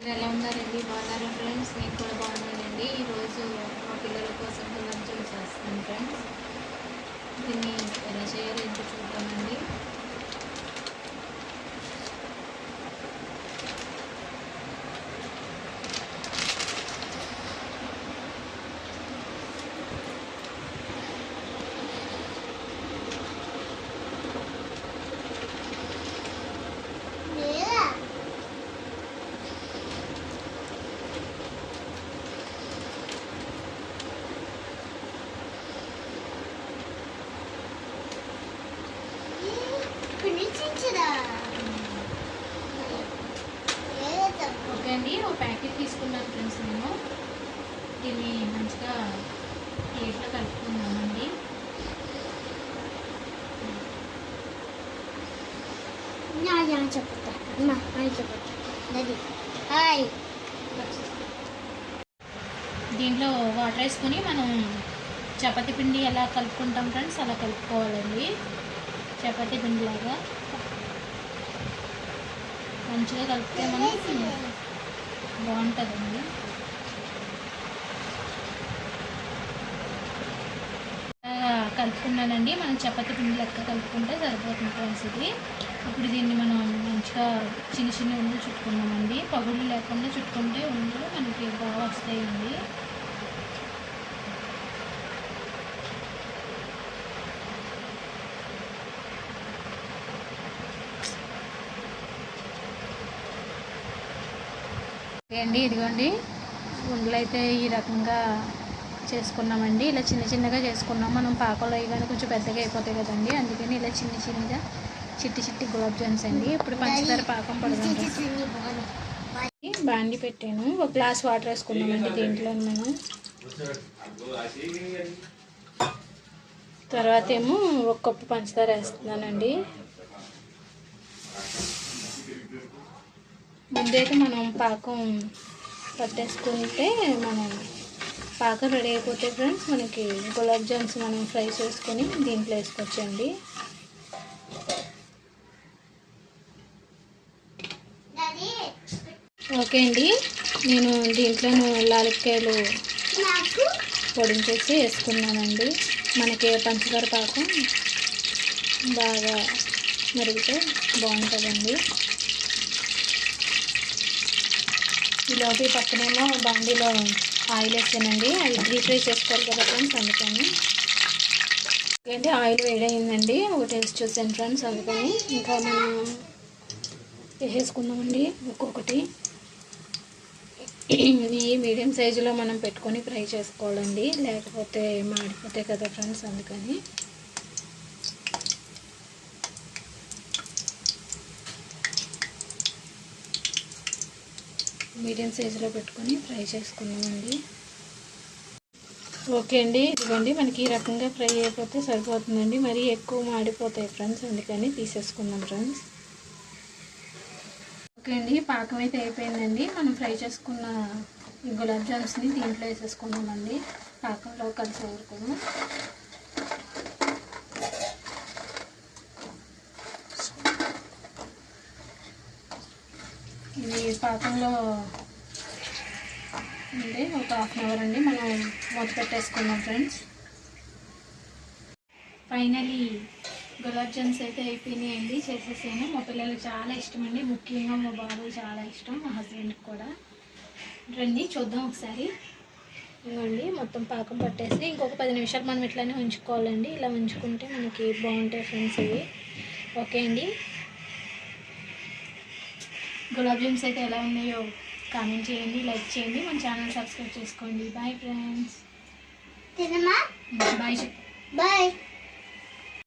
మీరు ఎలా ఉన్నారండి? బాగున్నారా ఫ్రెండ్స్? నేను కూడా బాగున్నానండి. ఈరోజు మా పిల్లల కోసం గులాబ్ జామ్ చేస్తాను ఫ్రెండ్స్. దీన్ని ఎలా చేయాలో ఏంటో చూద్దామండి ఓకే అండి ఒక ప్యాకెట్ తీసుకున్నాను ఫ్రెండ్స్ నేను. దీన్ని మంచిగా ప్లేట్లో కలుపుకుందామండి. చెప్తా. దీంట్లో వాటర్ వేసుకొని మనం చపాతీ పిండి ఎలా కలుపుకుంటాం ఫ్రెండ్స్ అలా కలుపుకోవాలండి. చపాతీ పిండిలాగా. మంచిగా కలిపితే మనం బాగుంటుందండి. కలుపుకున్నానండి. మనం చపాతీ పిండి లెక్క కలుపుకుంటే సరిపోతుంది ఫ్రెండ్స్ ఇది. ఇప్పుడు దీన్ని మనం మంచిగా చిన్న చిన్న ఉండలు చుట్టుకున్నామండి. పగుళ్ళు లేకుండా చుట్టుకుంటే ఉండలు మనకి బాగా వస్తాయండి. అండి ఇదిగోండి? గుండెలు అయితే ఈ రకంగా చేసుకున్నామండి. ఇలా చిన్న చిన్నగా చేసుకున్నాం. మనం పాకలు కానీ కొంచెం పెద్దగా అయిపోతాయి కదండి. అందుకని ఇలా చిన్న చిన్నగా చిట్టి చిట్టి గులాబ్ జామ్స్ అండి. ఇప్పుడు పంచదార పాకం పడుతుంది బాండి పెట్టాను. ఒక గ్లాస్ వాటర్ వేసుకున్నామండి దీంట్లో మేము. తర్వాత ఏమో ఒక కప్పు పంచదార వేస్తున్నానండి. ముందైతే మనం పాకం పట్టేసుకుంటే మనం పాకం రెడీ అయిపోతే ఫ్రెండ్స్ మనకి గులాబ్ జామ్స్ మనం ఫ్రై చేసుకొని దీంట్లో వేసుకోవచ్చండి. ఓకే అండి. నేను దీంట్లోను లాలిక్కాయలు పొడించేసి వేసుకున్నానండి. మనకి పంచదార పాకం బాగా మరిగితే బాగుంటుందండి. ఈలోపు ఈ పక్కనేమో బాండీలో ఆయిల్ వేసానండి. అది డీప్ ఫ్రై చేసుకోవాలి కదా ఫ్రెండ్స్ అందుకని. ఓకే ఆయిల్ వేడయిందండి. ఒక టేస్ట్ చూసాను ఫ్రెండ్స్ అందుకని. ఇంకా మనం వేసేసుకుందామండి. ఒక్కొక్కటి. ఈ మీడియం సైజులో మనం పెట్టుకొని ఫ్రై చేసుకోవాలండి. లేకపోతే మాడిపోతాయి కదా ఫ్రెండ్స్ అందుకని. మీడియం సైజులో పెట్టుకొని ఫ్రై చేసుకున్నామండి ఓకే అండి ఇదిగోండి మనకి ఈ రకంగా ఫ్రై అయిపోతే సరిపోతుందండి. మరీ ఎక్కువ మాడిపోతాయి ఫ్రెండ్స్ అందుకని తీసేసుకుందాం ఫ్రెండ్స్. ఓకే అండి పాకం అయితే అయిపోయిందండి. మనం ఫ్రై చేసుకున్న గులాబ్ జామ్స్ని దీంట్లో వేసేసుకున్నామండి పాకంలో కలిసే వరకు. ఇది పాకంలో ఉంది ఒక హాఫ్ అన్ అవర్ అండి. మనం మూత పెట్టేసుకున్నాం ఫ్రెండ్స్ ఫైనలీ గులాబ్ జామ్స్ అయితే అయిపోయినాయండి. చేసేసాను మా పిల్లలు చాలా ఇష్టం అండి. ముఖ్యంగా మా బాబు చాలా ఇష్టం మా హస్బెండ్కి కూడా. రండి చూద్దాం ఒకసారి. ఇవ్వండి మొత్తం పాకం పట్టేసి ఇంకొక పది నిమిషాలు మనం ఇట్లానే ఉంచుకోవాలండి. ఇలా ఉంచుకుంటే మనకి బాగుంటాయి ఫ్రెండ్స్ ఇవి ఓకే అండి. గులాబ్ జామ్స్ అయితే ఎలా ఉన్నాయో కామెంట్ చేయండి లైక్ చేయండి. మన ఛానల్ సబ్స్క్రైబ్ చేసుకోండి. Bye friends bye bye